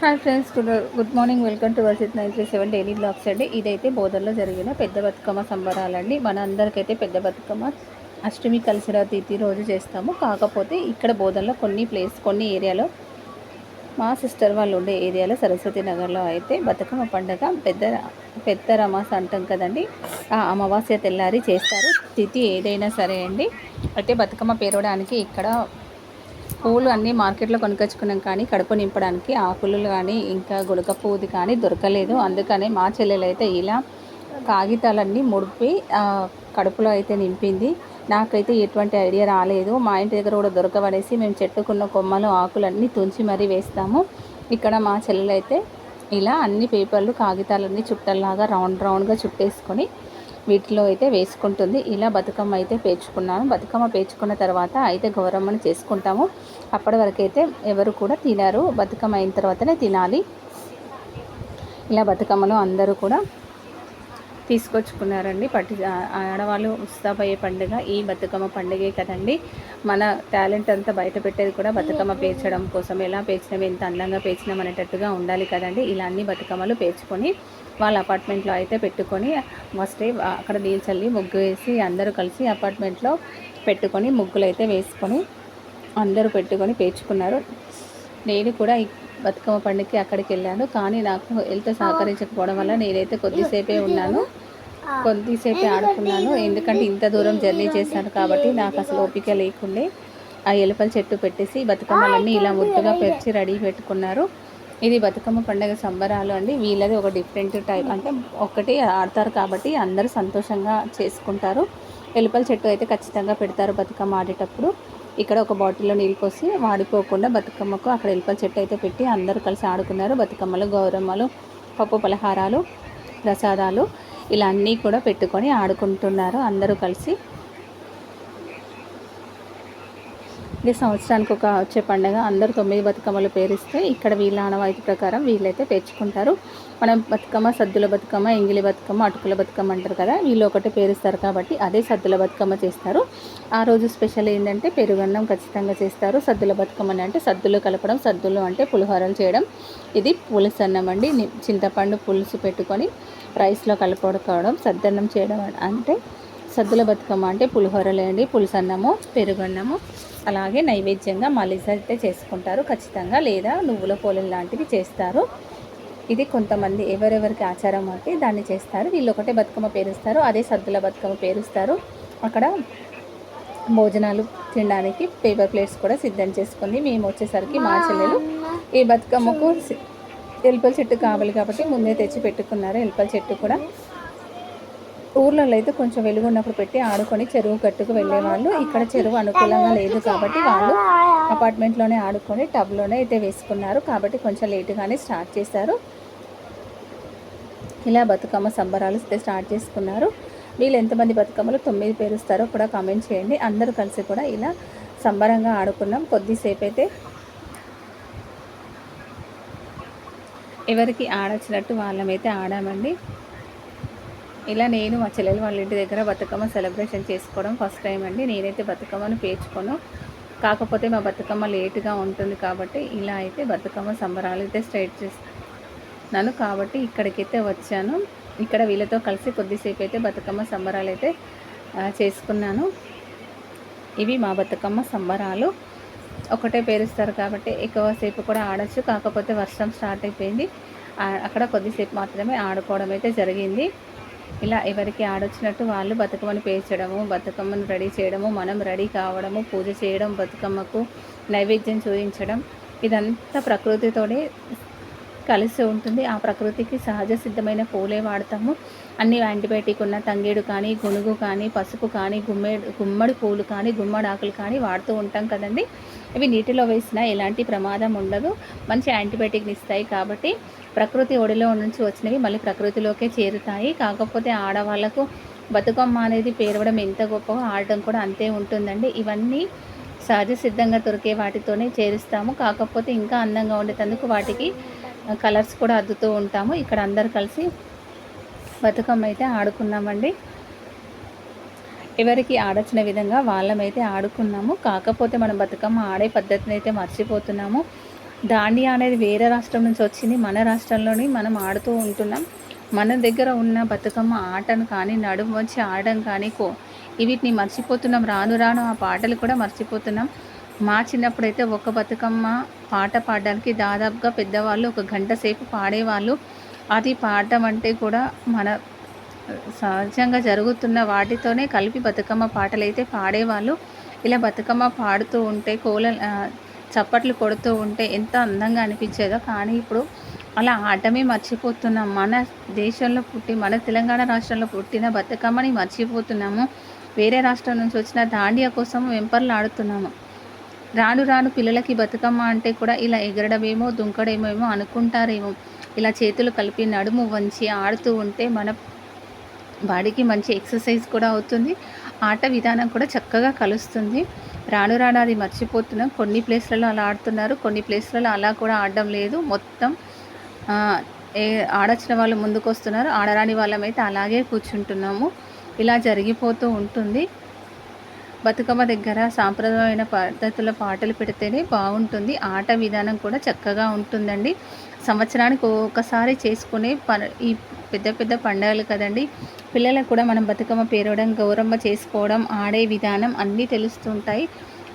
Hi friends good good morning welcome to Varshith nine three seven daily blogs అండి. ఇదైతే బోధనలో జరిగిన పెద్ద బతుకమ్మ సంబరాలండి. మన అందరికైతే పెద్ద బతుకమ్మ అష్టమి కలిసిరా తిథి రోజు చేస్తాము. కాకపోతే ఇక్కడ బోధనలో కొన్ని ప్లేస్ కొన్ని ఏరియాలో మా సిస్టర్ వాళ్ళు ఉండే ఏరియాలో సరస్వతి నగర్లో అయితే బతుకమ్మ పండగ పెద్ద పెద్ద రమాస అంటాం కదండి. ఆ అమావాస్య తెల్లారి చేస్తారు. తిథి ఏదైనా సరే అండి. అయితే బతుకమ్మ పేరవడానికి ఇక్కడ పూలు అన్నీ మార్కెట్లో కొనుకొచ్చుకున్నాం కానీ కడుపు నింపడానికి ఆకులు కానీ ఇంకా గుడక పూది కానీ దొరకలేదు. అందుకనే మా చెల్లెలు అయితే ఇలా కాగితాలన్నీ ముడిపి కడుపులో అయితే నింపింది. నాకైతే ఎటువంటి ఐడియా రాలేదు. మా ఇంటి దగ్గర కూడా దొరకబడేసి మేము చెట్టుకున్న కొమ్మలు ఆకులన్నీ తుంచి మరీ వేస్తాము. ఇక్కడ మా చెల్లెలు అయితే ఇలా అన్ని పేపర్లు కాగితాలన్నీ చుట్టల్లాగా రౌండ్ రౌండ్గా చుట్టేసుకొని వీటిలో అయితే వేసుకుంటుంది. ఇలా బతుకమ్మ అయితే పేర్చుకున్నాను. బతుకమ్మ పేర్చుకున్న తర్వాత అయితే గౌరమ్మను చేసుకుంటాము. అప్పటి వరకు అయితే ఎవరు కూడా తినరు. బతుకమ్మ అయిన తర్వాతనే తినాలి. ఇలా బతుకమ్మను అందరూ కూడా తీసుకొచ్చుకున్నారండి. పట్టి ఆడవాళ్ళు ఉత్సాహపోయే పండుగ ఈ బతుకమ్మ పండుగే కదండి. మన టాలెంట్ అంతా బయట పెట్టేది కూడా బతుకమ్మ పేర్చడం కోసం. ఎలా పేర్చినాం ఎంత అందంగా పేర్చినాం అనేటట్టుగా ఉండాలి కదండి. ఇలా అన్ని బతుకమ్మలు పేర్చుకొని వాళ్ళ అపార్ట్మెంట్లో అయితే పెట్టుకొని ఫస్ట్ అక్కడ నీళ్ళు చల్లి ముగ్గు వేసి అందరూ కలిసి అపార్ట్మెంట్లో పెట్టుకొని ముగ్గులు అయితే వేసుకొని అందరూ పెట్టుకొని పేర్చుకున్నారు. నేను కూడా బతుకమ్మ పండుగకి అక్కడికి వెళ్ళాను. కానీ నాకు హెల్త్ సహకరించకపోవడం వల్ల నేనైతే కొద్దిసేపే ఉన్నాను. కొద్దిసేపే ఆడుకున్నాను. ఎందుకంటే ఇంత దూరం జర్నీ చేశాను కాబట్టి నాకు అసలు ఓపిక లేకుండే ఆ ఎలుపల చెట్టు పెట్టేసి బతుకమ్మలన్నీ ఇలా ముద్దుగా పెరిచి రెడీ పెట్టుకున్నారు. ఇది బతుకమ్మ పండుగ సంబరాలు అండి. వీళ్ళది ఒక డిఫరెంట్ టైప్. అంటే ఒకటి ఆడతారు కాబట్టి అందరూ సంతోషంగా చేసుకుంటారు. ఎలుపల చెట్టు అయితే ఖచ్చితంగా పెడతారు బతుకమ్మ ఆడేటప్పుడు. ఇక్కడ ఒక బాటిల్లో నీళ్ళు పోసి వాడిపోకుండా బతుకమ్మకు అక్కడ ఎలుపల చెట్టు అయితే పెట్టి అందరూ కలిసి ఆడుకున్నారు. బతుకమ్మలు గౌరమ్మలు పప్పు పలహారాలు ప్రసాదాలు ఇలా అన్నీ కూడా పెట్టుకొని ఆడుకుంటున్నారు అందరూ కలిసి. ఇది సంవత్సరానికి ఒక వచ్చే పండుగ అందరూ తొమ్మిది బతుకమ్మలు పేరిస్తే ఇక్కడ వీళ్ళ ఆనవాయితీ ప్రకారం వీళ్ళైతే పేర్చుకుంటారు. మనం బతుకమ్మ సద్దుల బతుకమ్మ ఎంగిలి బతుకమ్మ అటుకుల బతుకమ్మ అంటారు కదా వీళ్ళు ఒకటే పేరుస్తారు కాబట్టి అదే సద్దుల బతుకమ్మ చేస్తారు. ఆ రోజు స్పెషల్ ఏంటంటే పెరుగన్నం ఖచ్చితంగా చేస్తారు. సద్దుల బతుకమ్మ అంటే సద్దులు కలపడం సద్దులు అంటే పులిహోరలు చేయడం. ఇది పులుసు అన్నం అండి. చింతపండు పులుసు పెట్టుకొని రైస్లో కలపడుకోవడం సద్దన్నం చేయడం అంటే సద్దుల బతుకమ్మ అంటే పులిహోరలేండి పులుసన్నము పెరుగన్నము అలాగే నైవేద్యంగా మలిస అయితే చేసుకుంటారు. ఖచ్చితంగా లేదా నువ్వుల పోలెలు లాంటివి చేస్తారు. ఇది కొంతమంది ఎవరెవరికి ఆచారం అంటే దాన్ని చేస్తారు. వీళ్ళు ఒకటే బతుకమ్మ పేరుస్తారు అదే సద్దుల బతుకమ్మ పేరుస్తారు. అక్కడ భోజనాలు తినడానికి పేపర్ ప్లేట్స్ కూడా సిద్ధం చేసుకుంది. మేము వచ్చేసరికి మా చెల్లెలు ఈ బతుకమ్మకు ఎలుపల చెట్టు కావాలి కాబట్టి ముందే తెచ్చి పెట్టుకున్నారు. ఎలుపల చెట్టు కూడా ఊర్లలో అయితే కొంచెం వెలుగు ఉన్నప్పుడు పెట్టి ఆడుకొని చెరువు గట్టుకు వెళ్ళేవాళ్ళు. ఇక్కడ చెరువు అనుకూలంగా లేదు కాబట్టి వాళ్ళు అపార్ట్మెంట్లోనే ఆడుకొని టబ్లోనే అయితే వేసుకున్నారు. కాబట్టి కొంచెం లేటుగానే స్టార్ట్ చేశారు. ఇలా బతుకమ్మ సంబరాలు అయితే స్టార్ట్ చేసుకున్నారు. వీళ్ళు ఎంతమంది బతుకమ్మలు? తొమ్మిది పేరుస్తారో కూడా కామెంట్ చేయండి. అందరూ కలిసి కూడా ఇలా సంబరంగా ఆడుకున్నాం. కొద్దిసేపు అయితే ఎవరికి ఆడొచ్చినట్టు వాళ్ళమైతే ఆడామండి. ఇలా నేను మా చెల్లెలు వాళ్ళ ఇంటి దగ్గర బతుకమ్మ సెలబ్రేషన్ చేసుకోవడం ఫస్ట్ టైం అండి. నేనైతే బతుకమ్మను పేర్చుకోను. కాకపోతే మా బతుకమ్మ లేటుగా ఉంటుంది కాబట్టి ఇలా అయితే బతుకమ్మ సంబరాలు అయితే స్ట్రైట్ చేస్తున్నాను కాబట్టి ఇక్కడికైతే వచ్చాను. ఇక్కడ వీళ్ళతో కలిసి కొద్దిసేపు అయితే బతుకమ్మ సంబరాలు అయితే చేసుకున్నాను. ఇవి మా బతుకమ్మ సంబరాలు. ఒకటే పేరుస్తారు కాబట్టి ఎక్కువసేపు కూడా ఆడచ్చు. కాకపోతే వర్షం స్టార్ట్ అయిపోయింది. అక్కడ కొద్దిసేపు మాత్రమే ఆడుకోవడం అయితే జరిగింది. ఇలా ఎవరికి ఆడొచ్చినట్టు వాళ్ళు బతుకమ్మను పేర్చడము బతుకమ్మను రెడీ చేయడము మనం రెడీ కావడము పూజ చేయడం బతుకమ్మకు నైవేద్యం చూపించడం ఇదంతా ప్రకృతితోనే కలిసి ఉంటుంది. ఆ ప్రకృతికి సహజ సిద్ధమైన పూలే వాడతాము. అన్ని యాంటీబయాటిక్ ఉన్న తంగేడు కానీ గునుగు కానీ పసుపు కానీ గుమ్మడి గుమ్మడి పూలు కానీ గుమ్మడి ఆకులు కానీ వాడుతూ ఉంటాం కదండి. ఇవి నీటిలో వేసినా ఎలాంటి ప్రమాదం ఉండదు. మంచి యాంటీబయాటిక్ని ఇస్తాయి కాబట్టి ప్రకృతి ఒడిలో నుంచి వచ్చినవి మళ్ళీ ప్రకృతిలోకే చేరుతాయి. కాకపోతే ఆడవాళ్ళకు బతుకమ్మ అనేది పేరవడం ఎంత గొప్పగా ఆడటం కూడా అంతే ఉంటుందండి. ఇవన్నీ సహజ సిద్ధంగా దొరికే వాటితోనే చేరుస్తాము. కాకపోతే ఇంకా అందంగా ఉండేటందుకు వాటికి కలర్స్ కూడా అద్దుతూ ఉంటాము. ఇక్కడ అందరు కలిసి బతుకమ్మ అయితే ఆడుకున్నామండి. ఎవరికి ఆడొచ్చిన విధంగా వాళ్ళమైతే ఆడుకున్నాము. కాకపోతే మనం బతుకమ్మ ఆడే పద్ధతిని అయితే మర్చిపోతున్నాము. దాండియా అనేది వేరే రాష్ట్రం నుంచి వచ్చింది. మన రాష్ట్రంలోని మనం ఆడుతూ ఉంటున్నాం. మన దగ్గర ఉన్న బతుకమ్మ ఆటను కానీ నడుము వచ్చి ఆడడం కానీ కో వీటిని మర్చిపోతున్నాం. రాను రాను ఆ పాటలు కూడా మర్చిపోతున్నాం. మా చిన్నప్పుడైతే ఒక బతుకమ్మ పాట పాడడానికి దాదాపుగా పెద్దవాళ్ళు ఒక గంట సేపు పాడేవాళ్ళు. అది పాడటం అంటే కూడా మన సహజంగా జరుగుతున్న వాటితోనే కలిపి బతుకమ్మ పాటలు అయితే పాడేవాళ్ళు. ఇలా బతుకమ్మ పాడుతూ ఉంటే కోల చప్పట్లు కొడుతూ ఉంటే ఎంత అందంగా అనిపించేదో. కానీ ఇప్పుడు అలా ఆటమే మర్చిపోతున్నాం. మన దేశంలో పుట్టి మన తెలంగాణ రాష్ట్రంలో పుట్టిన బతుకమ్మని మర్చిపోతున్నాము. వేరే రాష్ట్రం నుంచి వచ్చిన దాండియా కోసం వెంపర్లు ఆడుతున్నాము రాను రాను పిల్లలకి బతుకమ్మ అంటే కూడా ఇలా ఎగరడమేమో దుంకడమేమో అనుకుంటారేమో. ఇలా చేతులు కలిపి నడుము వంచి ఆడుతూ ఉంటే మన బాడీకి మంచి ఎక్సర్సైజ్ కూడా అవుతుంది. ఆట విధానం కూడా చక్కగా కలుస్తుంది. రాను రాను అది మర్చిపోతున్నాం. కొన్ని ప్లేస్లలో అలా ఆడుతున్నారు. కొన్ని ప్లేస్లలో అలా కూడా ఆడడం లేదు. మొత్తం ఏ ఆడొచ్చిన వాళ్ళు ముందుకు వస్తున్నారు ఆడరాని వాళ్ళమైతే అలాగే కూర్చుంటున్నాము. ఇలా జరిగిపోతూ ఉంటుంది. బతుకమ్మ దగ్గర సాంప్రదాయమైన పద్ధతుల పాటలు పెడితేనే బాగుంటుంది. ఆట విధానం కూడా చక్కగా ఉంటుందండి. సంవత్సరానికి ఒకసారి చేసుకునే ప ఈ పెద్ద పెద్ద పండుగలు కదండి. పిల్లలకు కూడా మనం బతుకమ్మ పేరవడం గౌరమ్మ చేసుకోవడం ఆడే విధానం అన్నీ తెలుస్తుంటాయి.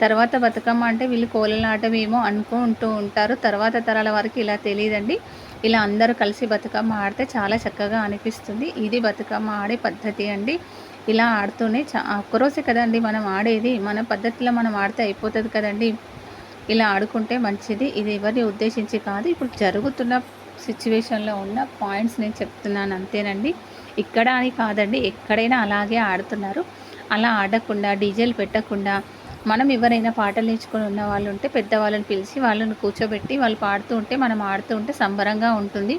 తర్వాత బతుకమ్మ అంటే వీళ్ళు కోలలాటమేమో అనుకుంటూ ఉంటారు. తర్వాత తరాల వారికి ఇలా తెలియదండి. ఇలా అందరూ కలిసి బతుకమ్మ ఆడితే చాలా చక్కగా అనిపిస్తుంది. ఇది బతుకమ్మ ఆడే పద్ధతి అండి. ఇలా ఆడుతూనే చా ఒక్కరోజే కదండి మనం ఆడేది మన పద్ధతిలో మనం ఆడితే అయిపోతుంది కదండి. ఇలా ఆడుకుంటే మంచిది. ఇది ఎవరిని ఉద్దేశించి కాదు. ఇప్పుడు జరుగుతున్న సిచ్యువేషన్లో ఉన్న పాయింట్స్ నేను చెప్తున్నాను అంతేనండి. ఇక్కడ అని కాదండి. ఎక్కడైనా అలాగే ఆడుతున్నారు. అలా ఆడకుండా డీజేలు పెట్టకుండా మనం ఎవరైనా పాటలు నేర్చుకొని ఉన్న వాళ్ళు ఉంటే పెద్దవాళ్ళని పిలిచి వాళ్ళని కూర్చోబెట్టి వాళ్ళు పాడుతూ ఉంటే మనం ఆడుతూ ఉంటే సంబరంగా ఉంటుంది.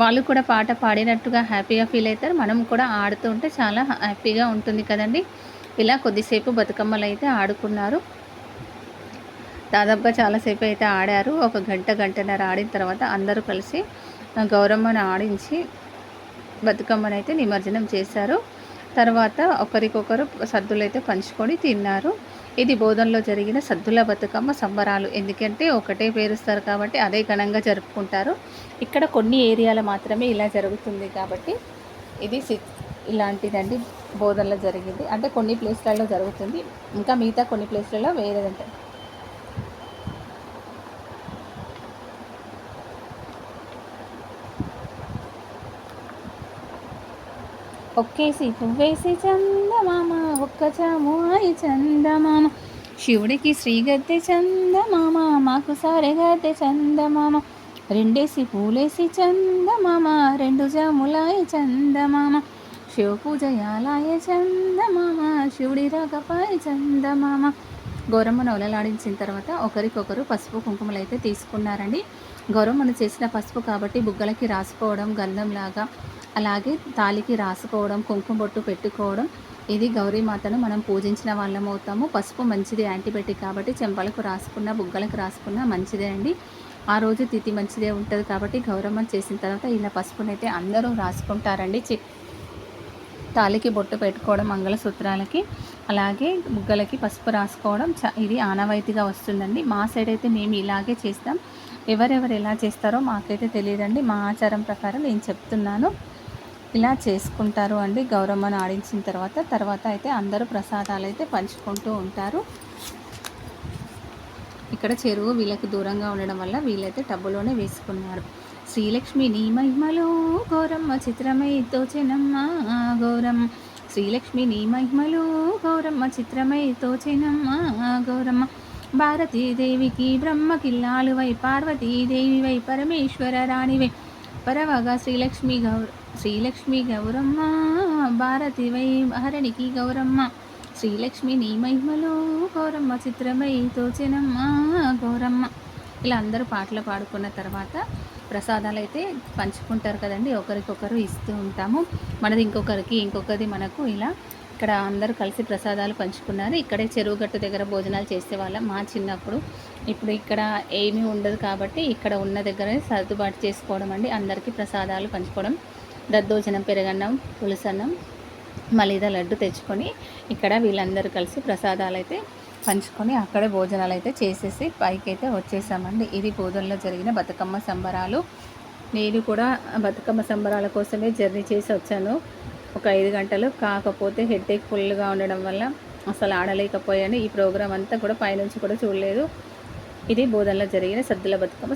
వాళ్ళు కూడా పాట పాడినట్టుగా హ్యాపీగా ఫీల్ అవుతారు. మనం కూడా ఆడుతూ ఉంటే చాలా హ్యాపీగా ఉంటుంది కదండి. ఇలా కొద్దిసేపు బతుకమ్మలు అయితే ఆడుకున్నారు. దాదాపుగా చాలాసేపు అయితే ఆడారు. ఒక గంట గంటన్నర ఆడిన తర్వాత అందరూ కలిసి గౌరమ్మను ఆడించి బతుకమ్మను అయితే నిమజ్జనం చేశారు. తర్వాత ఒకరికొకరు సద్దులైతే పంచుకొని తిన్నారు. ఇది బోధనలో జరిగిన సద్దుల బతుకమ్మ సంబరాలు. ఎందుకంటే ఒకటే పేరుస్తారు కాబట్టి అదే ఘనంగా జరుపుకుంటారు. ఇక్కడ కొన్ని ఏరియాలో మాత్రమే ఇలా జరుగుతుంది కాబట్టి ఇది ఇలాంటిదండి బోధనలో జరిగింది. అంటే కొన్ని ప్లేస్లలో జరుగుతుంది. ఇంకా మిగతా కొన్ని ప్లేస్లలో వేరేదంటే ఒక్కేసి పువ్వేసి చందమామ ఒక్క చాముయి చందమామ. శివుడికి శ్రీగద్దె చందమామ మాకు సారెగద్దె చందమామ. రెండేసి పూలేసి చందమామ రెండు జాములాయ చందమామ. శివ పూజయాలాయ చందమామ శివుడి రకపాయ చందమామ. గౌరమ్మ ఒలలాడించిన తర్వాత ఒకరికొకరు పసుపు కుంకుమలు అయితే తీసుకున్నారండి. గౌరవం మనం చేసిన పసుపు కాబట్టి బుగ్గలకి రాసుకోవడం గంధంలాగా అలాగే తాలికి రాసుకోవడం కుంకుమ బొట్టు పెట్టుకోవడం ఇది గౌరీమాతను మనం పూజించిన వాళ్ళం అవుతాము. పసుపు మంచిది యాంటీబయాటిక్ కాబట్టి చెంపలకు రాసుకున్న బుగ్గలకు రాసుకున్న మంచిదే అండి. ఆ రోజు తిథి మంచిదే ఉంటుంది కాబట్టి గౌరమ్మ చేసిన తర్వాత ఇలా పసుపునైతే అందరూ రాసుకుంటారండి. చి తాలికి బొట్టు పెట్టుకోవడం మంగళసూత్రాలకి అలాగే బుగ్గలకి పసుపు రాసుకోవడం చ ఇది ఆనవాయితీగా వస్తుందండి. మా సైడ్ అయితే మేము ఇలాగే చేస్తాం. ఎవరెవరు ఎలా చేస్తారో మాకైతే తెలియదండి. మా ఆచారం ప్రకారం నేను చెప్తున్నాను. ఇలా చేసుకుంటారు అండి. గౌరమ్మను ఆడించిన తర్వాత తర్వాత అయితే అందరూ ప్రసాదాలు అయితే పంచుకుంటూ ఉంటారు. ఇక్కడ చెరువు వీళ్ళకి దూరంగా ఉండడం వల్ల వీళ్ళైతే టబ్బులోనే వేసుకున్నారు. శ్రీలక్ష్మి నీ మహిమలో గౌరమ్మ చిత్రమై తోచెనమ్మ గౌరమ్మ శ్రీలక్ష్మి నీ మహిమలో గౌరమ్మ చిత్రమై తోచెనమ్మ గౌరమ్మ భారతీదేవికి బ్రహ్మకిల్లాలువై పార్వతీదేవివై పరమేశ్వర రాణివై పరవగా శ్రీలక్ష్మి గౌర శ్రీలక్ష్మి గౌరమ్మ భారతి వై హరణికి గౌరమ్మ. శ్రీలక్ష్మి నీ మహిమలో గౌరమ్మ చిత్రమై తోచెనమ్మ గౌరమ్మ. ఇలా అందరూ పాటలు పాడుకున్న తర్వాత ప్రసాదాలు అయితే పంచుకుంటారు కదండి. ఒకరికొకరు ఇస్తూ ఉంటాము. మనది ఇంకొకరికి ఇంకొకరిది మనకు ఇలా ఇక్కడ అందరూ కలిసి ప్రసాదాలు పంచుకున్నారు. ఇక్కడే చెరువు గట్టు దగ్గర భోజనాలు చేసేవాళ్ళం మా చిన్నప్పుడు. ఇప్పుడు ఇక్కడ ఏమీ ఉండదు కాబట్టి ఇక్కడ ఉన్న దగ్గరే సర్దుబాటు చేసుకోవడం అండి. అందరికీ ప్రసాదాలు పంచుకోవడం. దద్దోజనం పెరగన్నం పులుసన్నం మలిద లడ్డు తెచ్చుకొని ఇక్కడ వీళ్ళందరూ కలిసి ప్రసాదాలు అయితే పంచుకొని అక్కడే భోజనాలు అయితే చేసేసి పైకి అయితే వచ్చేసామండి. ఇది బోధనలో జరిగిన బతుకమ్మ సంబరాలు. నేను కూడా బతుకమ్మ సంబరాల కోసమే జర్నీ చేసి వచ్చాను. ఒక ఐదు గంటలు. కాకపోతే హెడ్ఏక్ ఫుల్గా ఉండడం వల్ల అసలు ఆడలేకపోయాను. ఈ ప్రోగ్రాం అంతా కూడా పైనుంచి కూడా చూడలేదు. ఇది బోధనలో జరిగిన సద్దుల బతుకమ్మ.